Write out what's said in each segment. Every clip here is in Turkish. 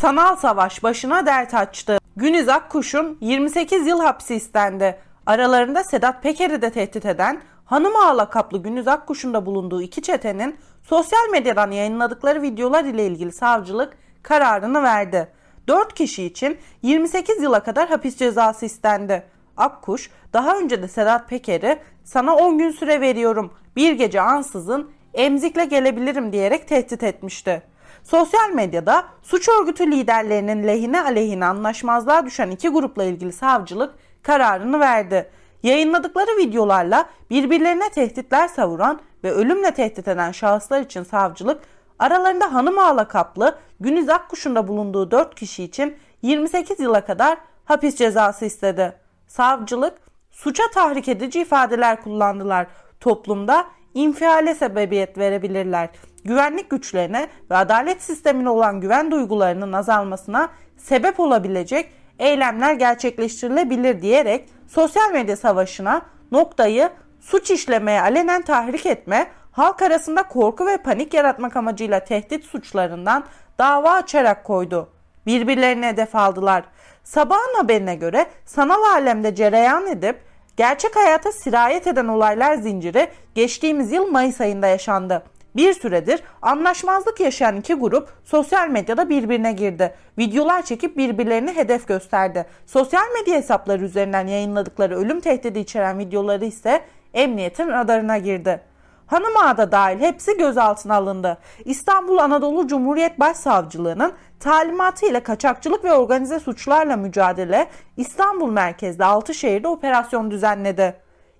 Sanal savaş başına dert açtı. Güniz Akkuş'un 28 yıl hapsi istendi. Aralarında Sedat Peker'i de tehdit eden hanım ağa lakaplı Güniz Akkuş'un da bulunduğu iki çetenin sosyal medyadan yayınladıkları videolar ile ilgili savcılık kararını verdi. 4 kişi için 28 yıla kadar hapis cezası istendi. Akkuş daha önce de Sedat Peker'i sana 10 gün süre veriyorum bir gece ansızın emzikle gelebilirim diyerek tehdit etmişti. Sosyal medyada suç örgütü liderlerinin lehine aleyhine anlaşmazlığa düşen iki grupla ilgili savcılık kararını verdi. Yayınladıkları videolarla birbirlerine tehditler savuran ve ölümle tehdit eden şahıslar için savcılık aralarında hanım ağa lakaplı Güniz Akkuş'un bulunduğu 4 kişi için 28 yıla kadar hapis cezası istedi. Savcılık suça tahrik edici ifadeler kullandılar. Toplumda infiale sebebiyet verebilirler. Güvenlik güçlerine ve adalet sistemine olan güven duygularının azalmasına sebep olabilecek eylemler gerçekleştirilebilir diyerek sosyal medya savaşına noktayı suç işlemeye alenen tahrik etme, halk arasında korku ve panik yaratmak amacıyla tehdit suçlarından dava açarak koydu. Birbirlerine hedef aldılar. Sabahın haberine göre sanal alemde cereyan edip gerçek hayata sirayet eden olaylar zinciri geçtiğimiz yıl Mayıs ayında yaşandı. Bir süredir anlaşmazlık yaşayan iki grup sosyal medyada birbirine girdi. Videolar çekip birbirlerini hedef gösterdi. Sosyal medya hesapları üzerinden yayınladıkları ölüm tehdidi içeren videoları ise emniyetin radarına girdi. Hanım Ağa da dahil hepsi gözaltına alındı. İstanbul Anadolu Cumhuriyet Başsavcılığı'nın talimatı ile kaçakçılık ve organize suçlarla mücadele İstanbul merkezli 6 şehirde operasyon düzenledi.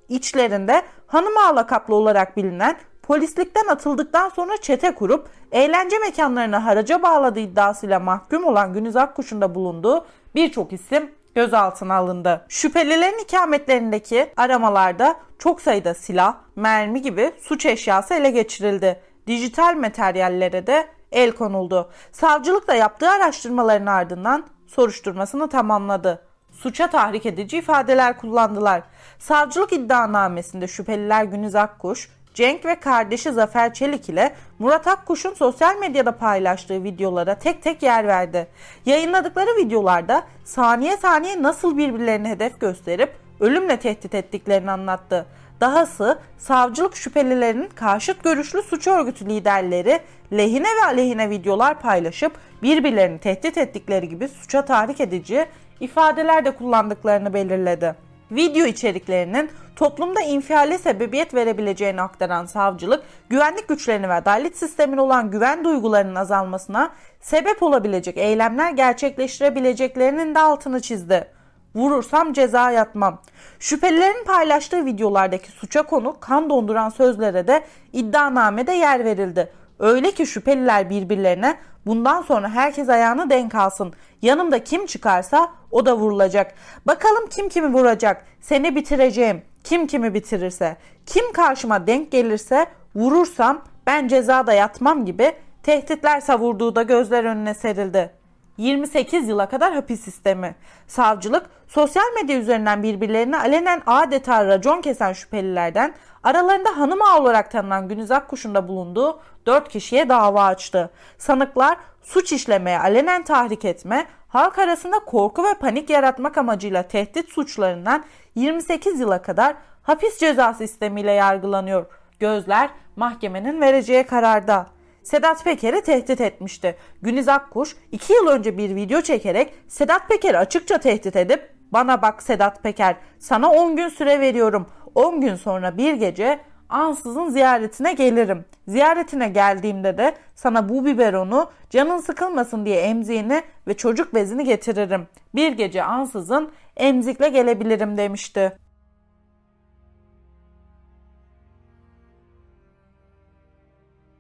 İçlerinde Hanım Ağa lakaplı olarak bilinen polislikten atıldıktan sonra çete kurup eğlence mekanlarına haraca bağladığı iddiasıyla mahkum olan Güniz Akkuş'un da bulunduğu birçok isim gözaltına alındı. Şüphelilerin ikametlerindeki aramalarda çok sayıda silah, mermi gibi suç eşyası ele geçirildi. Dijital materyallere de el konuldu. Savcılık da yaptığı araştırmaların ardından soruşturmasını tamamladı. Suça tahrik edici ifadeler kullandılar. Savcılık iddianamesinde şüpheliler Güniz Akkuş, Cenk ve kardeşi Zafer Çelik ile Murat Akkuş'un sosyal medyada paylaştığı videolara tek tek yer verdi. Yayınladıkları videolarda saniye saniye nasıl birbirlerine hedef gösterip ölümle tehdit ettiklerini anlattı. Dahası savcılık şüphelilerinin karşıt görüşlü suç örgütü liderleri lehine ve aleyhine videolar paylaşıp birbirlerini tehdit ettikleri gibi suça tahrik edici ifadeler de kullandıklarını belirledi video içeriklerinin toplumda infiale sebebiyet verebileceğini aktaran savcılık, güvenlik güçlerine ve adalet sistemine olan güven duygularının azalmasına sebep olabilecek eylemler gerçekleştirebileceklerinin de altını çizdi. Vurursam ceza yatmam. Şüphelilerin paylaştığı videolardaki suça konu kan donduran sözlere de iddianamede yer verildi. Öyle ki şüpheliler birbirlerine bundan sonra herkes ayağını denk alsın. Yanımda kim çıkarsa o da vurulacak. Bakalım kim kimi vuracak. Seni bitireceğim. Kim kimi bitirirse. Kim karşıma denk gelirse vurursam ben cezada yatmam gibi tehditler savurduğu da gözler önüne serildi. 28 yıla kadar hapis sistemi. Savcılık sosyal medya üzerinden birbirlerine alenen adeta racon kesen şüphelilerden aralarında hanım ağa olarak tanınan Günüz Akkuş'un da bulunduğu 4 kişiye dava açtı. Sanıklar suç işlemeye alenen tahrik etme, halk arasında korku ve panik yaratmak amacıyla tehdit suçlarından 28 yıla kadar hapis cezası sistemiyle yargılanıyor. Gözler mahkemenin vereceği kararda. Sedat Peker'i tehdit etmişti. Güniz Akkuş 2 yıl önce bir video çekerek Sedat Peker'i açıkça tehdit edip bana bak Sedat Peker sana 10 gün süre veriyorum. 10 gün sonra bir gece ansızın ziyaretine gelirim. Ziyaretine geldiğimde de sana bu biberonu canın sıkılmasın diye emziğini ve çocuk bezini getiririm. Bir gece ansızın emzikle gelebilirim demişti.